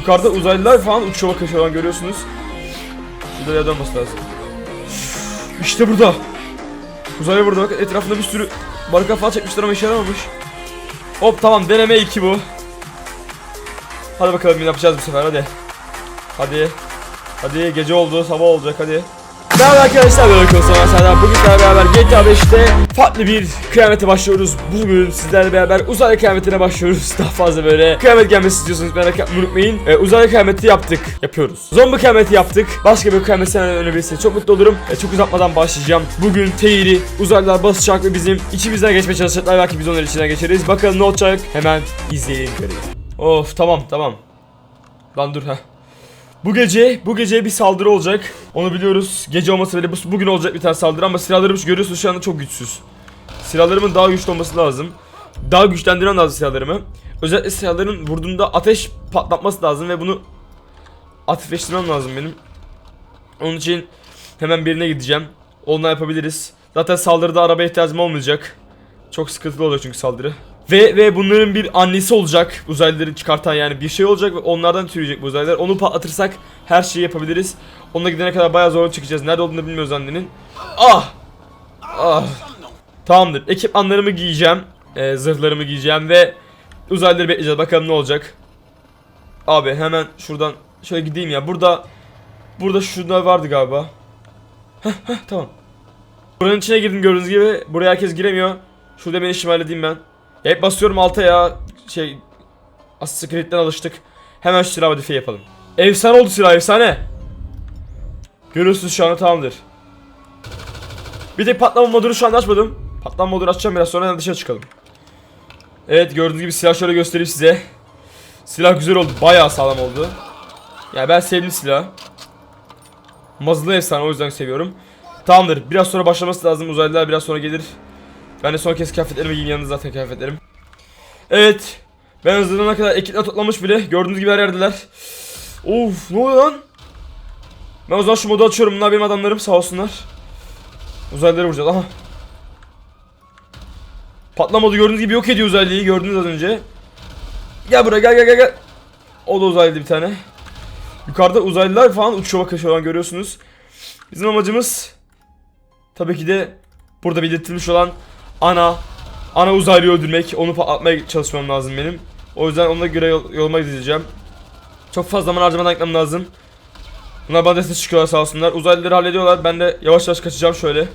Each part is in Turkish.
Yukarıda uzaylılar falan uçuyor bakın şu görüyorsunuz. Şurada yerden olması lazım. İşte burada. Uzaylı burada bakın etrafında bir sürü barika falan çekmişler ama işe yaramamış. Hop tamam deneme 2 bu. Hadi bakalım yapacağız bu sefer hadi. Hadi. Hadi gece oldu sabah olacak hadi. Merhaba arkadaşlar ben Öykü Osman Serdar. Bugün beraber GTA 5'te farklı bir kıyamete başlıyoruz. Bugün sizlerle beraber uzaylı kıyametine başlıyoruz. Daha fazla böyle kıyamet gelmesi istiyorsanız merak yapmayı unutmayın. Ee, uzaylı kıyameti yaptık. Yapıyoruz. Zombi kıyameti yaptık. Başka bir kıyamet seneden önebilirseniz çok mutlu olurum. Ee, çok uzatmadan başlayacağım. Bugün Teyri uzaylılar basacak ve bizim içimizden geçmeye çalışacaklar. Belki biz onların içinden geçeriz. Bakalım ne olacak. Hemen izleyelim görelim. Of tamam tamam. Lan dur ha. Bu gece, bu gece bir saldırı olacak. Onu biliyoruz. Gece olması bile bu, bugün olacak bir tane saldırı ama silahlarımız görüyorsunuz şu anda çok güçsüz. Silahlarımın daha güçlü olması lazım. Daha güçlendirmem lazım silahlarımı. Özellikle silahların vurduğunda ateş patlatması lazım ve bunu aktifleştirmem lazım benim. Onun için hemen birine gideceğim. Onunla yapabiliriz. Zaten saldırıda arabaya ihtiyacım olmayacak. Çok sıkıntılı olacak çünkü saldırı. Ve ve bunların bir annesi olacak. Uzaylıları çıkartan yani bir şey olacak ve onlardan türeyecek bu uzaylılar. Onu patlatırsak her şeyi yapabiliriz. Onunla gidene kadar bayağı zor çıkacağız. Nerede olduğunu bilmiyoruz annenin. Ah! Ah! Tamamdır. Ekipmanlarımı giyeceğim. Ee, zırhlarımı giyeceğim ve uzaylıları bekleyeceğiz. Bakalım ne olacak. Abi hemen şuradan şöyle gideyim ya. Burada burada şurada vardı galiba. Heh, heh, tamam. Buranın içine girdim gördüğünüz gibi. Buraya herkes giremiyor. Şurada beni işimi halledeyim ben. Ya hep basıyorum alta ya. Şey Assassin's Creed'den alıştık. Hemen şu silah modifiye yapalım. Efsane oldu silah efsane. Görüyorsunuz şu anda tamamdır. Bir tek patlama modunu şu anda açmadım. Patlama modunu açacağım biraz sonra dışarı çıkalım. Evet gördüğünüz gibi silah şöyle göstereyim size. Silah güzel oldu. Bayağı sağlam oldu. Yani ben sevdim silah. Mazlı efsane o yüzden seviyorum. Tamamdır. Biraz sonra başlaması lazım. Uzaylılar biraz sonra gelir. Ben de son kez kıyafetlerimi giyeyim yanında zaten kıyafetlerim. Evet. Ben hazırlanana kadar ekipler toplamış bile. Gördüğünüz gibi her yerdeler. Of ne oluyor lan? Ben o zaman şu modu açıyorum. Bunlar benim adamlarım sağ olsunlar. Uzaylıları vuracağız. Aha. Patlama modu gördüğünüz gibi yok ediyor uzaylıyı. Gördünüz az önce. Gel buraya gel gel gel gel. O da uzaylıydı bir tane. Yukarıda uzaylılar falan uçuyor bakın şu an görüyorsunuz. Bizim amacımız tabii ki de burada belirtilmiş olan ana ana uzaylıyı öldürmek. Onu patlatmaya çalışmam lazım benim. O yüzden ona göre yol, yoluma gideceğim. Çok fazla zaman harcamadan gitmem lazım. Bunlar bana destek çıkıyorlar sağ olsunlar. Uzaylıları hallediyorlar. Ben de yavaş yavaş kaçacağım şöyle.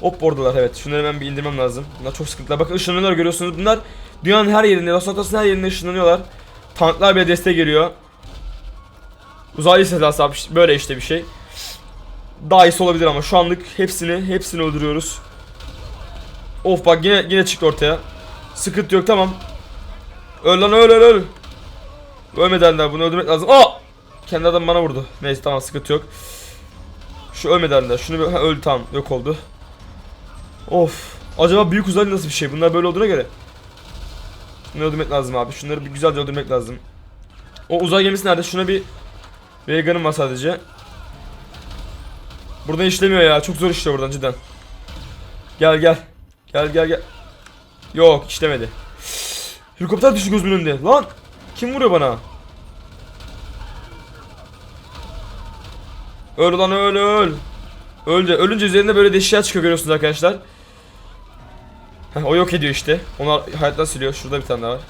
Hop oradalar evet. Şunları hemen bir indirmem lazım. Bunlar çok sıkıntılar. Bakın ışınlanıyorlar görüyorsunuz. Bunlar dünyanın her yerinde, Los Santos'un her yerinde ışınlanıyorlar. Tanklar bile desteğe geliyor. Uzaylı sedası böyle işte bir şey. Daha iyisi olabilir ama şu anlık hepsini hepsini öldürüyoruz. Of bak yine yine çıktı ortaya. Sıkıntı yok tamam. Öl lan öl öl öl. Ölmeden de bunu öldürmek lazım. Aa! Kendi adam bana vurdu. Neyse tamam sıkıntı yok. Şu ölmeden de şunu ha, öldü tamam yok oldu. Of. Acaba büyük uzaylı nasıl bir şey? Bunlar böyle olduğuna göre. Şunu öldürmek lazım abi. Şunları bir güzelce öldürmek lazım. O uzay gemisi nerede? Şuna bir Reagan'ım var sadece. Buradan işlemiyor ya. Çok zor işliyor buradan cidden. Gel gel. Gel gel gel. Yok işlemedi. Helikopter düştü gözümün önünde. Lan. Kim vuruyor bana? Öl lan öl öl. Öldü. Ölünce üzerinde böyle deşikler çıkıyor görüyorsunuz arkadaşlar. Heh, o yok ediyor işte. Onu hayattan siliyor. Şurada bir tane daha var.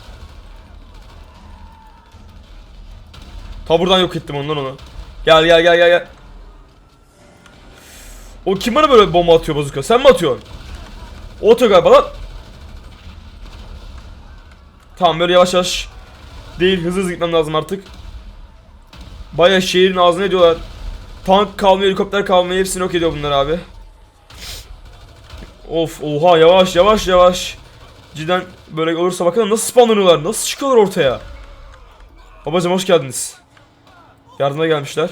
Ta buradan yok ettim ondan onu. Gel gel gel gel gel. O kim bana böyle bomba atıyor bazuka? Sen mi atıyorsun? O atıyor galiba lan. Tamam böyle yavaş yavaş değil hızlı hızlı gitmem lazım artık. Baya şehrin ağzına ediyorlar. Tank kalmıyor, helikopter kalmıyor. Hepsini yok ediyor bunlar abi. Of oha yavaş yavaş yavaş. Cidden böyle olursa bakalım nasıl spawnlanıyorlar. Nasıl çıkıyorlar ortaya. Babacım hoş geldiniz. Yardıma gelmişler.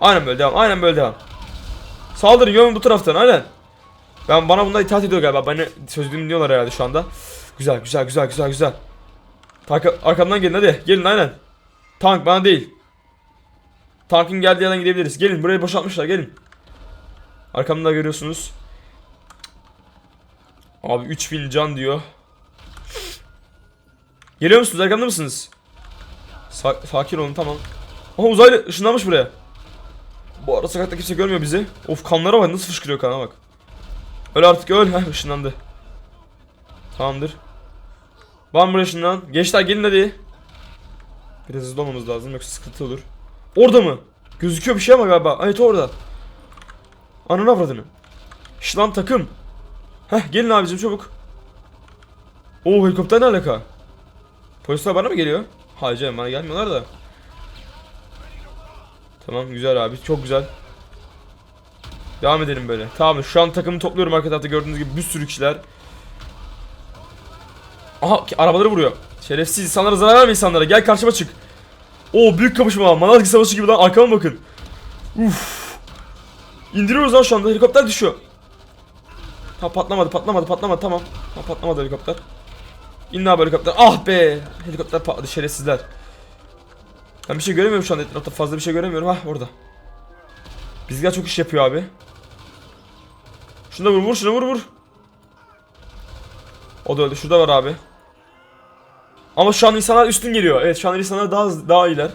Aynen böyle devam. Aynen böyle devam. Saldırın yolun bu taraftan aynen. Ben bana bunlar itaat ediyor galiba. Beni söz dinliyorlar herhalde şu anda. Güzel güzel güzel güzel güzel. Tank arkamdan gelin hadi. Gelin aynen. Tank bana değil. Tankın geldiği yerden gidebiliriz. Gelin burayı boşaltmışlar gelin. Arkamda görüyorsunuz. Abi 3000 can diyor. Geliyor musunuz? Arkamda mısınız? Sa- sakin olun tamam. Aha uzaylı ışınlanmış buraya. Bu arada sokakta kimse görmüyor bizi. Of kanlara bak nasıl fışkırıyor kana bak. Öl artık öl. Heh ışınlandı. Tamamdır. Mı buraya ışınlan? Gençler gelin hadi. Biraz hızlı olmamız lazım yoksa sıkıntı olur. Orada mı? Gözüküyor bir şey ama galiba. Evet orada. Ananı avradını. Şş lan takım. Heh gelin abicim çabuk. Oo helikopter ne alaka? Polisler bana mı geliyor? Hayır canım bana gelmiyorlar da. Tamam güzel abi çok güzel. Devam edelim böyle. Tamam şu an takımı topluyorum arka tarafta gördüğünüz gibi bir sürü kişiler. Aha arabaları vuruyor. Şerefsiz insanlara zarar verme insanlara gel karşıma çık. Oo büyük kapışma Manazgi savaşı gibi lan arkama bakın. Uf. İndiriyoruz lan şu anda helikopter düşüyor. Ha patlamadı patlamadı patlamadı tamam. Ha patlamadı helikopter. İn abi helikopter. Ah be. Helikopter patladı şerefsizler. Ben bir şey göremiyorum şu anda etrafta fazla bir şey göremiyorum. Ha orada. Bizler çok iş yapıyor abi. Şunu vur vur şunu vur vur. O da öldü. Şurada var abi. Ama şu an insanlar üstün geliyor. Evet şu an insanlar daha daha iyiler.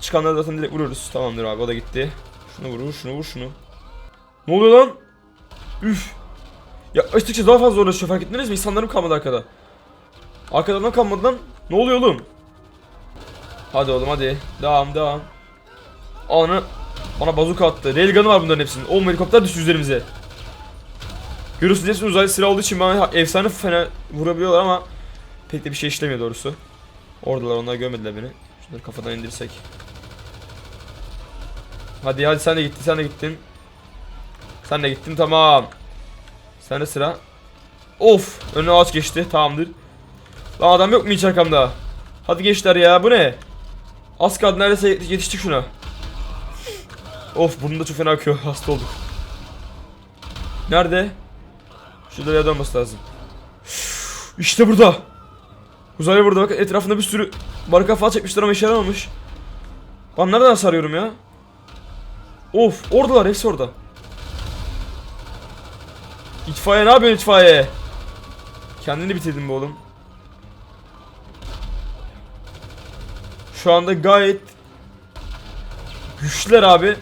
Çıkanları zaten direkt vururuz. Tamamdır abi o da gitti. Şunu vur vur şunu vur şunu. Ne oluyor lan? Üf. Yaklaştıkça daha fazla zorlaşıyor fark ettiniz mi? İnsanlarım kalmadı arkada. Arkadan kalmadı lan. Ne oluyor oğlum? Hadi oğlum hadi. Devam devam. Anı bana bazuka attı. Railgun'ı var bunların hepsinin. Oğlum helikopter düştü üzerimize. Görüyorsunuz hepsinin uzaylı silah olduğu için bana efsane fena vurabiliyorlar ama pek de bir şey işlemiyor doğrusu. Oradalar onlar görmediler beni. Şunları kafadan indirsek. Hadi hadi sen de gittin sen de gittin. Sen de gittin tamam. Sen de sıra. Of önüne ağaç geçti tamamdır. Lan adam yok mu hiç arkamda? Hadi gençler ya bu ne? Az kaldı neredeyse yet- yetiştik şuna. Of burnumda çok fena akıyor hasta olduk. Nerede? Şurada adam olması lazım. İşte burada. Uzaylı burada bak etrafında bir sürü barika falan çekmişler ama işe yaramamış. Ben nereden sarıyorum ya? Of oradalar hepsi orada. İtfaiye ne yapıyorsun itfaiye? Kendini bitirdin be oğlum. Şu anda gayet güçlüler abi.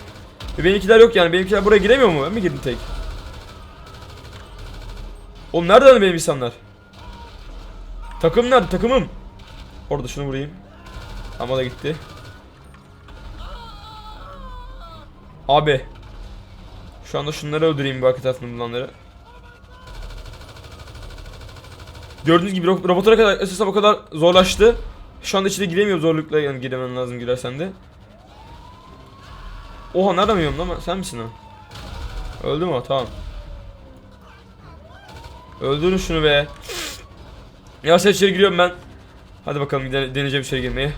Benimkiler yok yani. Benimkiler buraya giremiyor mu? Ben mi girdim tek? Oğlum nereden benim insanlar? Takım nerede? Takımım. Orada şunu vurayım. Ama da gitti. Abi. Şu anda şunları öldüreyim bu arka tarafında bulunanları. Gördüğünüz gibi ro- robotlara kadar esasam o kadar zorlaştı. Şu anda içine giremiyor zorlukla yani giremen lazım girersen de. Oha nereden yiyorum lan sen misin o? Öldü mü o? Tamam. Öldürün şunu be. Yavaş yavaş içeri giriyorum ben. Hadi bakalım dene- deneyeceğim içeri girmeyi.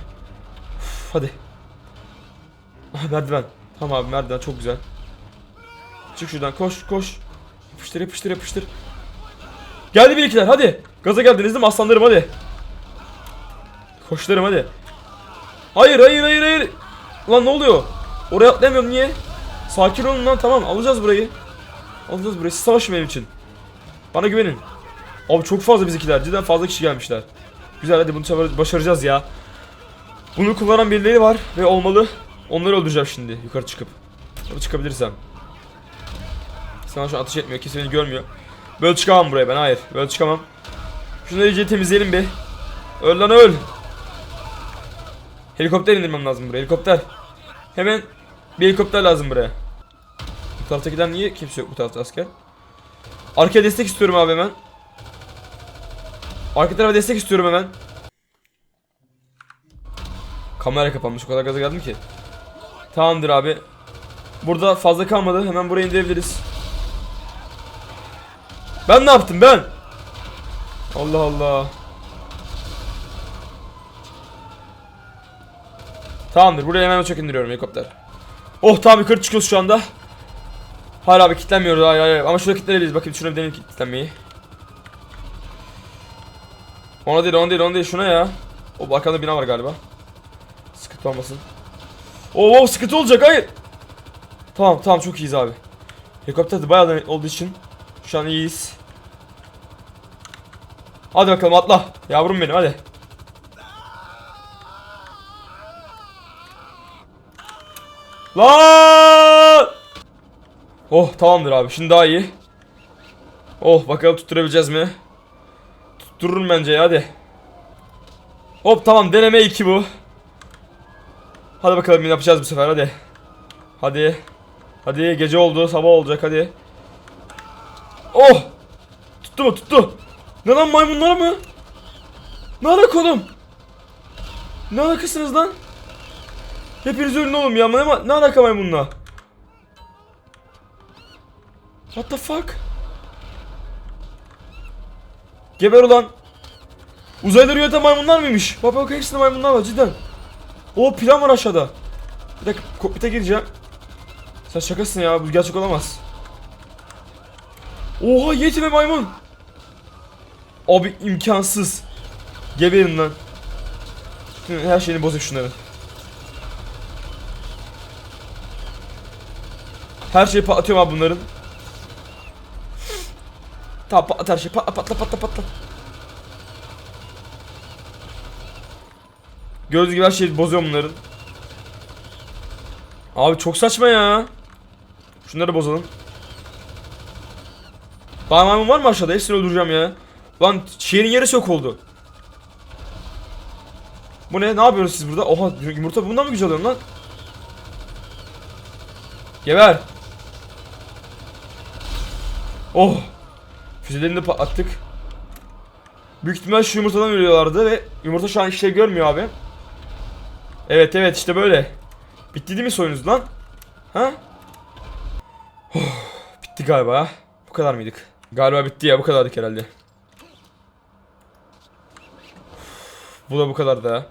Uf, hadi. Ah, merdiven. Tamam abi merdiven çok güzel. Çık şuradan koş koş. Yapıştır yapıştır yapıştır. Geldi bir ikiler hadi. Gaza geldiniz değil mi aslanlarım hadi. Koşlarım hadi. Hayır hayır hayır hayır. Lan ne oluyor? Oraya atlayamıyorum niye? Sakin olun lan tamam alacağız burayı. Alacağız burayı. Siz savaşın benim için. Bana güvenin. Abi çok fazla bizimkiler. Cidden fazla kişi gelmişler. Güzel hadi bunu sefer başaracağız ya. Bunu kullanan birileri var ve olmalı. Onları öldüreceğim şimdi yukarı çıkıp. Yukarı çıkabilirsem. Sana şu an ateş etmiyor. Kimse beni görmüyor. Böyle çıkamam buraya ben hayır. Böyle çıkamam. Şunları iyice temizleyelim bir. Öl lan öl. Helikopter indirmem lazım buraya. Helikopter. Hemen bir helikopter lazım buraya. Bu taraftakiler niye kimse yok bu tarafta asker? Arkaya destek istiyorum abi hemen. Arka tarafa destek istiyorum hemen. Kamera kapanmış o kadar gaza geldim ki. Tamamdır abi. Burada fazla kalmadı. Hemen buraya indirebiliriz. Ben ne yaptım ben? Allah Allah. Tamamdır. Buraya hemen uçak indiriyorum helikopter. Oh tamam yukarı çıkıyoruz şu anda. Hala abi kilitlenmiyoruz. Hayır hayır. Ama şurada kilitlenebiliriz. Bakayım şuna bir deneyelim kilitlenmeyi. Ona değil ona değil ona değil şuna ya. O arkada bina var galiba. Sıkıntı olmasın. Oo oo, sıkıntı olacak hayır. Tamam tamam çok iyiyiz abi. Helikopter de bayağı olduğu için şu an iyiyiz. Hadi bakalım atla. Yavrum benim hadi. Lan! Oh tamamdır abi şimdi daha iyi. Oh bakalım tutturabileceğiz mi? Tuttururum bence hadi. Hop tamam deneme 2 bu. Hadi bakalım yapacağız bu sefer hadi. Hadi. Hadi gece oldu sabah olacak hadi. Oh! Tuttu mu tuttu. Ne lan maymunlar mı? Ne alaka oğlum? Ne alakasınız lan? Hepiniz ölün oğlum ya. Ne, ne alaka maymunla? What the fuck? Geber ulan. Uzayları yöneten maymunlar mıymış? Bak bak hepsinde maymunlar var cidden. O plan var aşağıda. Bir dakika kokpite gireceğim. Sen şakasın ya bu gerçek olamaz. Oha yeti ve maymun. Abi imkansız. Geberin lan. Her şeyini bozayım şunların. Her şeyi patlatıyorum abi bunların. Tamam patlat her şey. Patla patla patla patla. Gördüğünüz gibi her şeyi bozuyorum bunların. Abi çok saçma ya. Şunları bozalım. Parmağım var mı aşağıda? Hepsini öldüreceğim ya. Lan şehrin yarısı yok oldu. Bu ne? Ne yapıyorsunuz siz burada? Oha yumurta bundan mı güzel lan? Geber. Oh. Füzelerini de patlattık. Büyük ihtimal şu yumurtadan ölüyorlardı ve yumurta şu an hiç şey görmüyor abi. Evet evet işte böyle. Bitti değil mi soyunuz lan? Ha? Oh, bitti galiba. Bu kadar mıydık? Galiba bitti ya bu kadardık herhalde. Bu da bu kadar da.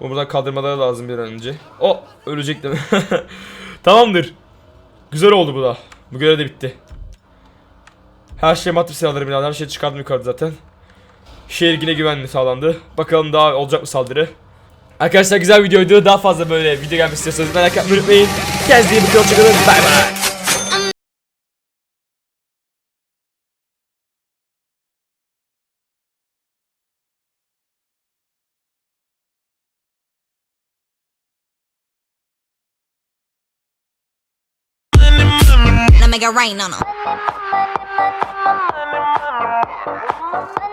Bu buradan kaldırmaları lazım bir an önce. O ölecektim. Tamamdır. Güzel oldu bu da. Bu görev de bitti. Her şey matris silahları binalar. Her şey çıkardım yukarıda zaten. Şehir yine güvenli sağlandı. Bakalım daha olacak mı saldırı. Arkadaşlar güzel videoydu. Daha fazla böyle video gelmek istiyorsanız merak etmeyi unutmayın. Kendinize iyi bakın. Hoşçakalın. Bay bay. Make it rain on 'em.